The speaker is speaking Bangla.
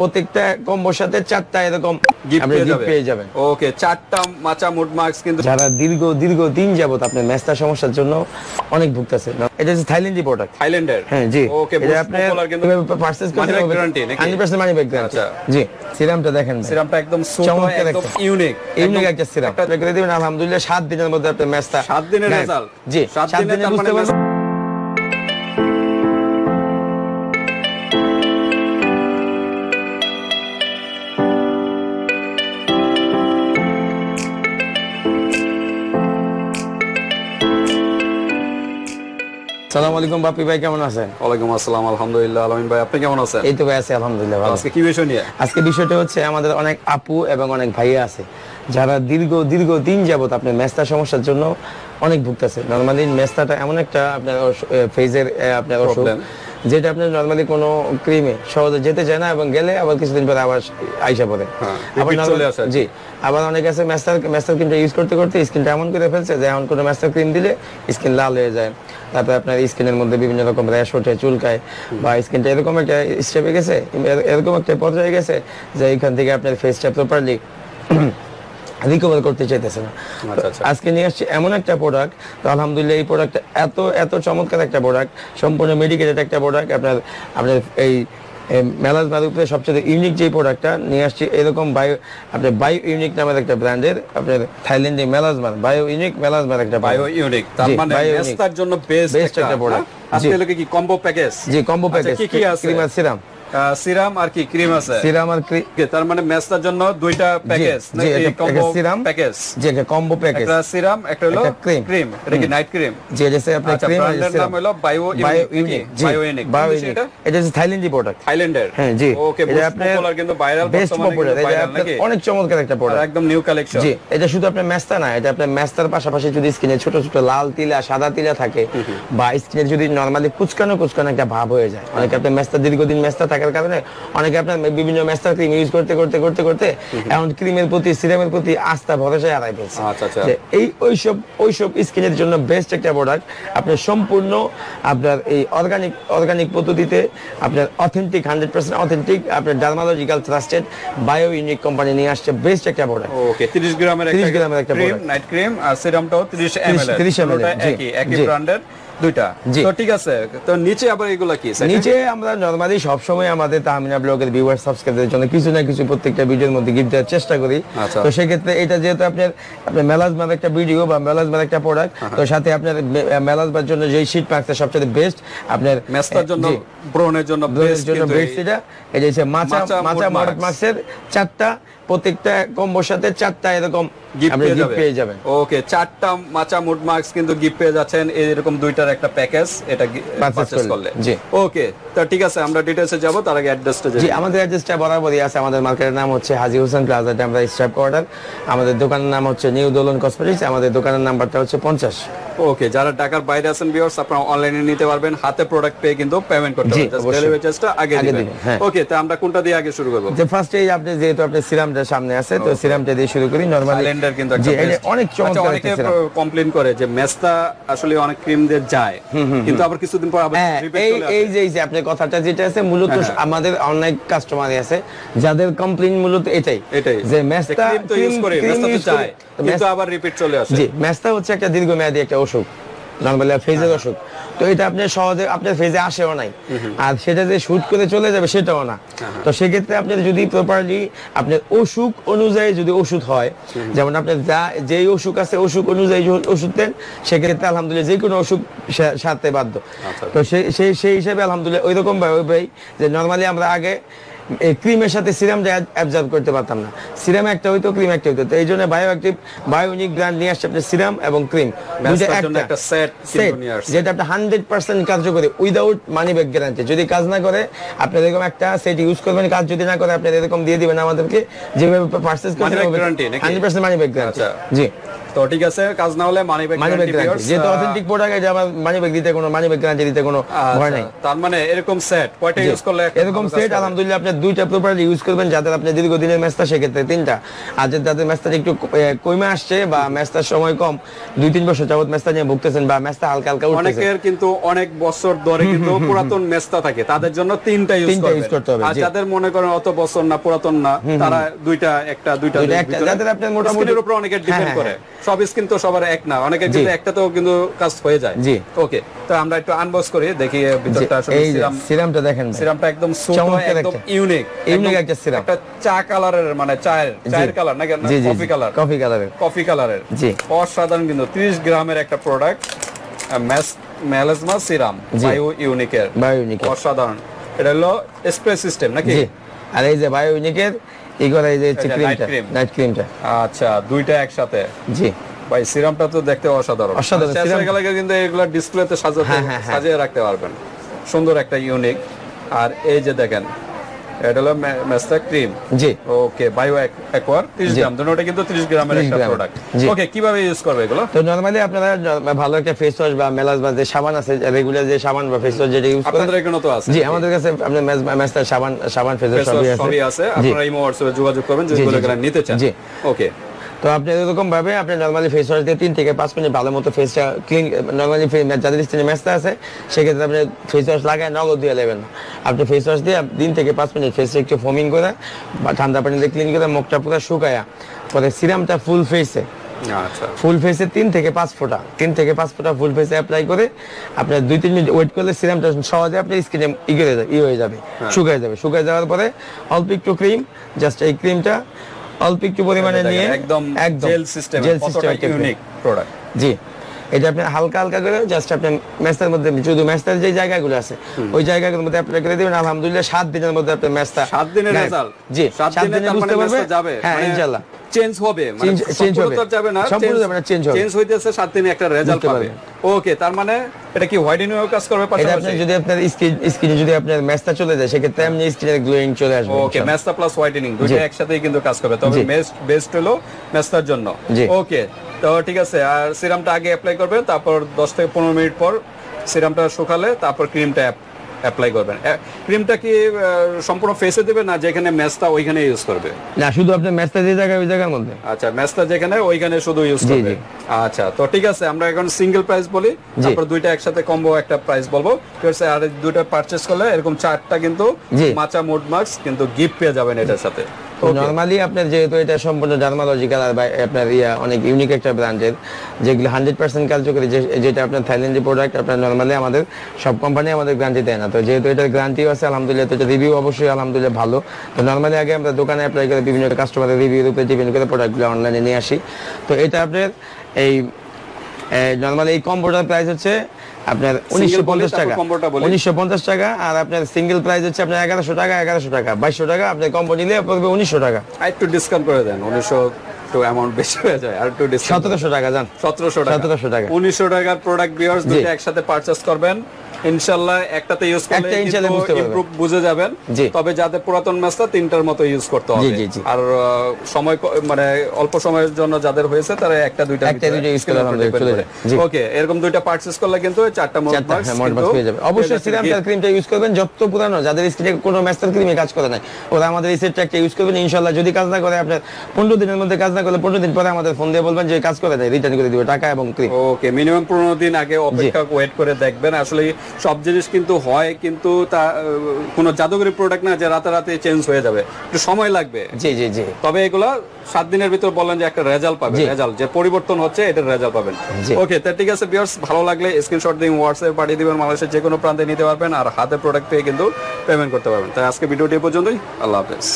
প্রত্যেকটা কম্বোর সাথে চারটা এরকম পেয়ে যাবেন। ওকে চারটা মাচা মুড মার্কস কিন্তু যারা দীর্ঘ দীর্ঘ দিন যাবত আপনার সমস্যার জন্য অনেক ভুগতেছে এটা হচ্ছে থাইল্যান্ডি প্রোডাক্ট থাইল্যান্ডের? হ্যাঁ জি। ওকে এটা আপনি পারচেজ করতে নাকি? 100% মানি ব্যাক গ্যারান্টি আচ্ছা। জি সিরামটা দেখেন। সিরামটা একদম চমৎকার একদম ইউনিক ইউনিক একটা সিরাম করে দিবেন আলহামদুলিল্লাহ সাত দিনের মধ্যে আপনার মেস্তা সাত দিনের গায়েব। result? জি সাত সাত দিনে দিনে বুঝতে মানে সালাম আলাইকুম বাপি ভাই কেমন আছেন? ওয়ালাইকুম আসসালাম আলহামদুলিল্লাহ। আলামিন ভাই আপনি কেমন আছেন? এই তো ভাই আছি আলহামদুলিল্লাহ ভালো। আজকে কি বিষয় নিয়ে? আজকে বিষয়টা হচ্ছে আমাদের অনেক আপু এবং অনেক ভাইয়া আছে যারা দীর্ঘ দীর্ঘ দিন যাবত আপনার মেস্তা সমস্যার জন্য অনেক ভুগতেছে। নর্মালি মেস্তাটা এমন একটা আপনার ফেজের আপনার অসুখ. যেটা আপনার নর্মালি কোনো ক্রিমে সহজে যেতে চায় না এবং গেলে আবার কিছুদিন পরে আবার আইসা পড়ে হ্যাঁ, আবার। জি আবার অনেক আছে মেস্টার মেস্টার ক্রিমটা ইউজ করতে করতে স্কিনটা এমন করে ফেলছে যে এখন কোনো মেস্টার ক্রিম দিলে স্কিন লাল হয়ে যায় তারপরে আপনার স্কিনের মধ্যে বিভিন্ন রকম র্যাশ ওঠে চুলকায় বা স্কিনটা এরকম একটা স্টেপে গেছে এরকম একটা পর্যায়ে গেছে যে এখান থেকে আপনার ফেসটা প্রপারলি রিকভার করতে চাইতেছে না আচ্ছা, আচ্ছা। আজকে নিয়ে আসছি এমন একটা প্রোডাক্ট তো আলহামদুলিল্লাহ এই প্রোডাক্টটা এত এত চমৎকার একটা প্রোডাক্ট সম্পূর্ণ মেডিকেটেড একটা প্রোডাক্ট আপনার আপনার এই মেলাজ মাদুপে সবচেয়ে ইউনিক যে প্রোডাক্টটা নিয়ে আসছি এরকম বায়ো আপনার বায়ো ইউনিক নামের একটা ব্র্যান্ডের আপনার থাইল্যান্ডে মেলাজমান বায়ো ইউনিক মেলাজমান একটা বায়ো। ইউনিক তার মানে মেস্তার জন্য বেস্ট একটা প্রোডাক্ট product আজকে। হলো কি কম্বো প্যাকেজ জি কম্বো প্যাকেজ কি কি আছে? ক্রিম আর সিরাম। সিরাম আর কি ক্রিম আছে? সিরাম আর ক্রিম তার মানে মেস্তার জন্য দুইটা প্যাকেজ package প্যাকেজ একটা কম্বো প্যাকেজ একটা সিরাম একটা হলো cream। ক্রিম এটা কি নাইট ক্রিম যে এটা আপনার ক্রিম আর নাম হলো bio bio unique bio unique bio unique এটা? এটা হচ্ছে থাইল্যান্ডি প্রোডাক্ট থাইল্যান্ডের হ্যাঁ জি। ওকে এটা আপনার কিন্তু ভাইরাল বেস্ট পপুলার এটা আপনার অনেক চমৎকার একটা প্রোডাক্ট একদম নিউ কালেকশন জি এটা শুধু আপনার মেস্তা না এটা আপনার মেস্তার পাশাপাশি যদি স্কিনে ছোট ছোট লাল তিলা সাদা তিলা থাকে বা স্কিনে যদি নরমালি কুচকানো কুচকানো একটা ভাব হয়ে যায় অনেকে আপনার মেস্তা দীর্ঘদিন মেস্তা থাকার কারণে অনেকে আপনার বিভিন্ন মেস্তার ক্রিম ইউজ করতে করতে করতে করতে এখন ক্রিমের প্রতি সিরামের প্রতি আস্থা ভরসা হারাই ফেলছে। আচ্ছা, আচ্ছা। এই ওইসব ওইসব স্কিনের জন্য বেস্ট একটা প্রোডাক্ট আপনার সম্পূর্ণ আপনার এই অর্গানিক অর্গানিক পদ্ধতিতে আপনার অথেন্টিক হান্ড্রেড পার্সেন্ট অথেন্টিক আপনার dermatological trusted bio unique company নিয়ে আসছে বেস্ট একটা প্রোডাক্ট ওকে 30 গ্রামের 30 গ্রামের একটা ক্রিম। নাইট ক্রিম আর সিরামটাও 30 ml 30 ml, একই একই ব্র্যান্ডের দুইটা। তো ঠিক আছে তো নিচে আবার এগুলা কি? নিচে আমরা নরমালি সবসময় আমাদের তাহমিনা ব্লগের ভিউয়ার সাবস্ক্রাইবারদের জন্য কিছু না কিছু প্রত্যেকটা ভিডিওর মধ্যে গিফট দেওয়ার চেষ্টা করি। আচ্ছা। তো সেক্ষেত্রে এটা যেহেতু আপনার আপনার মেলাজমার একটা ভিডিও বা মেলাজমার একটা প্রোডাক্ট তো সাথে আপনার মেলাজমার জন্য যেই শীট মার্কসটা সবচেয়ে বেস্ট আপনার মেস্তার জন্য জি, জন্য বেস্ট জন্য বেস্ট এটা। এটা হচ্ছে মাচা মাচা। মার্কসের চারটা প্রত্যেকটা কম্বোর সাথে চারটা এরকম গিফট পেয়ে যাবেন। ওকে চারটা মাচা মুড মার্কস কিন্তু গিফট পেয়ে যাচ্ছেন। এরকম দুইটার একটা প্যাকেজ এটা পারচেজ করলে, করলে। জি। ওকে তো ঠিক আছে আমরা ডিটেইলসে যাব তার আগে অ্যাড্রেসটা জি আমাদের অ্যাড্রেসটা বরাবরই আছে। আমাদের মার্কেটের নাম হচ্ছে হাজি হোসেন প্লাজাতে আমরা স্টাফ কোয়ার্টার আমাদের দোকানের নাম হচ্ছে নিউ দোলন কসমেটিক্স আমাদের দোকানের নাম্বারটা হচ্ছে পঞ্চাশ। ওকে যারা ঢাকার বাইরে আছেন ভিউয়ার্স আপনারা অনলাইনে নিতে পারবেন। হাতে প্রোডাক্ট পেয়ে কিন্তু পেমেন্ট করতে পারবেন। ডেলিভারি চার্জটা আগে আগে দিবেন। দিবেন, হ্যাঁ। ওকে তো আমরা কোনটা দিয়ে আগে শুরু করব? যে আপনি যেহেতু আপনি সিরামটা সামনে আছে তো সিরামটা দিয়ে শুরু করি নরমালি থাইল্যান্ডের কিন্তু জি। অনেক আচ্ছা, চমৎকার অনেকে কমপ্লেইন করে যে মেস্তা আসলে অনেক ক্রিম দিয়ে যায়। কিন্তু আবার কিছুদিন পর আবার হ্যাঁ এই এই যে এই যে আপনার কথাটা যেটা আছে মূলত হ্যাঁ, হ্যাঁ। আমাদের অনেক কাস্টমার আছে যাদের কমপ্লেইন মূলত এটাই এটাই। যে মেস্তা ক্রিম তো ইউজ করে মেস্তা তো যায় কিন্তু আবার রিপিট চলে আসে। জি মেস্তা হচ্ছে একটা দীর্ঘমেয়াদী একটা অসুখ। নর্মালি ফেজের। অসুখ তো এটা আপনি সহজে আপনার ফেজে আসেও নাই। আর সেটা যে শুট করে চলে যাবে সেটাও না। হ্যাঁ, তো সেক্ষেত্রে আপনার যদি প্রপারলি আপনার অসুখ অনুযায়ী যদি ওষুধ হয় যেমন আপনার যা যেই অসুখ আছে অসুখ অনুযায়ী ওষুধ দেন সেক্ষেত্রে আলহামদুলিল্লাহ যে কোনো অসুখ সারতে বাধ্য। আচ্ছা। তো সেই সেই সেই হিসাবে আলহামদুলিল্লাহ ওই রকম ভাবে যে নর্মালি আমরা আগে এই ক্রিমের সাথে সিরামটা অ্যাবজর্ব করতে পারতাম না। সিরাম একটা হইতো ক্রিম একটা হইতো। তো এই জন্য বায়ো অ্যাক্টিভ বায়োনিক ব্র্যান্ড নিয়ে আসছে আপনার সিরাম এবং ক্রিম। একটা সেট যেটা আপনার হান্ড্রেড পার্সেন্ট কার্যকরী উইদাউট মানি ব্যাক গ্যারান্টি যদি কাজ না করে আপনি এরকম একটা সেট ইউজ করবেন কাজ যদি না করে আপনি এরকম দিয়ে দিবেন আমাদেরকে। যেভাবে পার্সেস guarantee নাকি? Hundred percent money back guarantee. জি। তো ঠিক আছে কাজ না হলে মানি ব্যাগ মানি ব্যাগ যেহেতু অথেন্টিক প্রোডাক্ট আছে আমার মানি ব্যাগ দিতে কোনো মানি ব্যাগ গ্যারান্টি দিতে কোনো ভয় নাই। তার মানে এরকম সেট কয়টা ইউজ করলে এরকম সেট আলহামদুলিল্লাহ আপনি দুইটা প্রপারলি ইউজ করবেন যাদের আপনি দীর্ঘদিনের ম্যাচটা সেক্ষেত্রে তিনটা। আর যাদের ম্যাচটা একটু কমে আসছে বা ম্যাচটার সময় কম দুই তিন বছর যাবত ম্যাচটা নিয়ে ভুগতেছেন বা ম্যাচটা হালকা হালকা উঠতেছে। অনেকের কিন্তু অনেক বছর ধরে কিন্তু পুরাতন মেস্তা থাকে তাদের জন্য তিনটা ইউজ করতে হবে, আর যাদের মনে করেন অত বছর না পুরাতন না তারা দুইটা একটা দুইটা যাদের আপনার মোটামুটি- উপর অনেকের ডিপেন্ড হ্যাঁ, করে। সব স্কিন তো সবার এক না। অনেকের কিন্তু একটাতেও কিন্তু কাজ হয়ে যায়। জি। ওকে তো আমরা একটু আনবক্স করি দেখি ভিতরটা আসলে সিরাম সিরামটা দেখেন সিরামটা একদম চমৎকার একদম একটা- ইউনিক একটা সিরাম। একটা চা কালারের মানে চায়ের চায়ের কালার নাকি কফি কালার কফি কালারের কফি কালারের জি। অসাধারণ কিন্তু 30 গ্রামের একটা প্রোডাক্ট ম্যালেজমা সিরাম জি। বায়ো ইউনিকের বায়োনিক অসাধারণ। এটা হলো স্প্রে সিস্টেম নাকি? আর এই যে বায়োনিকের এই করে এই যে ক্রিমটা নাইট ক্রিমটা আচ্ছা দুইটা একসাথে? জি। ভাই সিরামটা তো দেখতে অসাধারণ। অসাধারণ, সিরাম- কিন্তু এগুলো ডিসপ্লেতে সাজাতে হ্যাঁ, হ্যাঁ, হ্যাঁ। সাজিয়ে রাখতে পারবেন। সুন্দর একটা ইউনিক আর এই যে দেখেন এটা হলো মেস্তা ক্রিম জি। ওকে বায়ো অ্যাকোয়ার 30 গ্রাম। দুটোটা কিন্তু 30 গ্রামের একটা প্রোডাক্ট ওকে কীভাবে ইউজ করবে এগুলো? তো নরমালি আপনারা ভালো একটা ফেস ওয়াশ বা মেলাস বা যে সাবান আছে রেগুলার যে সাবান বা ফেস ওয়াশ যেটা ইউজ করেন। আপনাদের এখানে তো আছে। জি আমাদের কাছে আপনার সাবান সাবান ফেস ওয়াশ সবই আছে। আপনারা ইমো হোয়াটসঅ্যাপে যোগাযোগ করবেন যদি এগুলো নিতে চান। জি। ওকে তো আপনি এরকম ভাবে আপনি নরমালি ফেস ওয়াশ দিয়ে তিন থেকে পাঁচ মিনিট ভালো মতো ফেসটা ক্লিন নরমালি যাদের স্কিনে ম্যাচটা আছে সেক্ষেত্রে আপনি ফেস ওয়াশ লাগায় নগদ দিয়ে নেবেন আপনি ফেস ওয়াশ দিয়ে তিন থেকে পাঁচ মিনিট ফেসটা একটু ফোমিং করে বা ঠান্ডা পানিতে ক্লিন করে মুখটা পুরো শুকায়া পরে সিরামটা ফুল ফেসে ফুল ফেসে তিন থেকে পাঁচ ফোঁটা তিন থেকে পাঁচ ফোঁটা ফুল ফেসে অ্যাপ্লাই করে আপনার দুই তিন মিনিট ওয়েট করলে সিরামটা সহজে আপনার স্কিনে ই করে যাবে ই হয়ে যাবে শুকায় যাবে। শুকায় যাওয়ার পরে অল্প একটু ক্রিম জাস্ট এই ক্রিমটা অল্প একটু পরিমাণে নিয়ে একদম জেল সিস্টেম জেল কতটা সিস্টেম ইউনিক প্রোডাক্ট জি। এটা আপনি হালকা হালকা করে জাস্ট আপনি ম্যাচটার মধ্যে শুধু ম্যাচটার যে জায়গাগুলো আছে ওই জায়গাগুলোর মধ্যে অ্যাপ্লাই করে দিবেন আলহামদুলিল্লাহ সাত দিনের মধ্যে আপনার ম্যাচটা সাত দিনের রেজাল্ট জি সাত দিনে বুঝতে মানে পারবে? যাবে। হ্যাঁ মানে ইনশাআল্লাহ চেঞ্জ হবে। মানে change সম্পূর্ণ যাবে না সম্পূর্ণ যাবে না, change হবে। চেঞ্জ হইতেছে সাত দিনে একটা রেজাল্ট পাবে। ওকে তার মানে এটা কি হোয়াইটেনিং এর কাজ করবে পাশাপাশি? যদি আপনার স্কিন স্কিনে যদি আপনার ম্যাচটা চলে যায় সেক্ষেত্রে এমনি স্কিনের গ্লোয়িং চলে আসবে ওকে। ম্যাস্তা প্লাস হোয়াইটেনিং দুটো একসাথেই কিন্তু কাজ করবে। তবে। বেস্ট বেস্ট হলো ম্যাস্তার জন্য। ওকে তো ঠিক আছে আর সিরামটা আগে অ্যাপ্লাই করবেন তারপর 10 থেকে 15 মিনিট পর সিরামটা শুকালে তারপর ক্রিমটা অ্যাপ্লাই করবেন। ক্রিমটা কি সম্পূর্ণ ফেসে দেবে না যেখানে ম্যাস্তা ওইখানে ইউজ করবে? না শুধু আপনার ম্যাচটা যে জায়গায় ওই জায়গার মধ্যে। আচ্ছা ম্যাচটা যেখানে ওইখানে শুধু ইউজ করবে। আচ্ছা তো ঠিক আছে আমরা এখন সিঙ্গেল প্রাইস বলি তারপর দুইটা একসাথে কম্বো একটা প্রাইস বলব। ঠিক আছে আর দুইটা পারচেজ করলে এরকম চারটা কিন্তু মাচা মোড মার্কস কিন্তু গিফট পেয়ে যাবেন এটার সাথে. নর্মালি আপনার যেহেতু এটা সম্পূর্ণ ডার্মালজিক্যাল আর আপনার ইয়া অনেক ইউনিক একটা ব্র্যান্ডের, যেগুলো হান্ড্রেড পার্সেন্ট কার্যকরী যেটা আপনার থাইল্যান্ডের প্রোডাক্ট আপনার নর্মালি আমাদের সব কোম্পানি আমাদের গ্যারান্টি দেয় না। তো যেহেতু এটার গ্যারান্টিও আছে, আলহামদুলিল্লাহ, তো এটা রিভিউ অবশ্যই আলহামদুলিল্লাহ ভালো। তো নর্মালি আগে আমরা দোকানে অ্যাপ্লাই করে বিভিন্ন কাস্টমারের রিভিউর উপরে ডিপেন্ড করে প্রোডাক্টগুলো অনলাইনে নিয়ে আসি। তো এটা আপনার এই নর্মালি এই কম্বোটার প্রাইস হচ্ছে আপনার উনিশশো পঞ্চাশ টাকা। উনিশশো পঞ্চাশ আর আপনার সিঙ্গেল প্রাইস হচ্ছে আপনার এগারোশো টাকা এগারোশো টাকা। বাইশশো টাকা আপনার কম্বো নিলে পড়বে উনিশশো টাকা। একটু ডিসকাউন্ট করে দেন উনিশশো একটু অ্যামাউন্ট বেশি হয়ে যায় আর একটু ডিসকাউন্ট সতেরোশো টাকা যান সতেরোশো টাকা। 1700 টাকা। উনিশশো টাকার প্রোডাক্ট বিয়ার্স দুটো একসাথে পারচেস করবেন। ইনশাল্লাহ একটাতে ইউজ করলে একটা বুঝতে পারবেন। ইমপ্রুভ বুঝে যাবেন। তবে যাদের পুরাতন ম্যাচটা তিনটার মতো ইউজ করতে হবে। আর সময় মানে অল্প সময়ের জন্য যাদের হয়েছে তারা একটা দুইটা একটা দুইটা use করলে। ওকে এরকম দুইটা পারচেস করলে কিন্তু চারটা মোট হ্যাঁ পেয়ে যাবে অবশ্যই সিরাম ক্রিমটা ইউজ করবেন। যত পুরানো যাদের স্কিনে কোনো ম্যাস্টার ক্রিমে কাজ করে নাই ওরা আমাদের এই সেটটা একটা ইউজ করবেন। ইনশাল্লাহ যদি কাজ না করে আপনার পনেরো দিনের মধ্যে কাজ না করলে পনেরো দিন পরে আমাদের ফোন দিয়ে বলবেন যে কাজ করে দেয় রিটার্ন করে দিবে টাকা এবং ক্রিম ওকে মিনিমাম পনেরো দিন আগে অপেক্ষা ওয়েট করে দেখবেন। আসলে সব জিনিস কিন্তু হয় কিন্তু তা কোনো জাদুঘরি প্রোডাক্ট না যে রাতারাতি চেঞ্জ হয়ে যাবে। একটু সময় লাগবে। জি জি জি। তবে এগুলা সাত দিনের ভিতর বললেন যে একটা রেজাল্ট পাবেন। জি। রেজাল্ট যে পরিবর্তন হচ্ছে এটার রেজাল্ট পাবেন। ওকে তো ঠিক আছে বিয়ার্স ভালো লাগলে স্ক্রিনশট দিয়ে হোয়াটসঅ্যাপে পাঠিয়ে দিবেন বাংলাদেশের যে কোনো প্রান্তে নিতে পারবেন আর হাতে প্রোডাক্ট পেয়ে কিন্তু পেমেন্ট করতে পারবেন। তাই আজকে ভিডিওটি পর্যন্তই। আল্লাহ হাফেজ।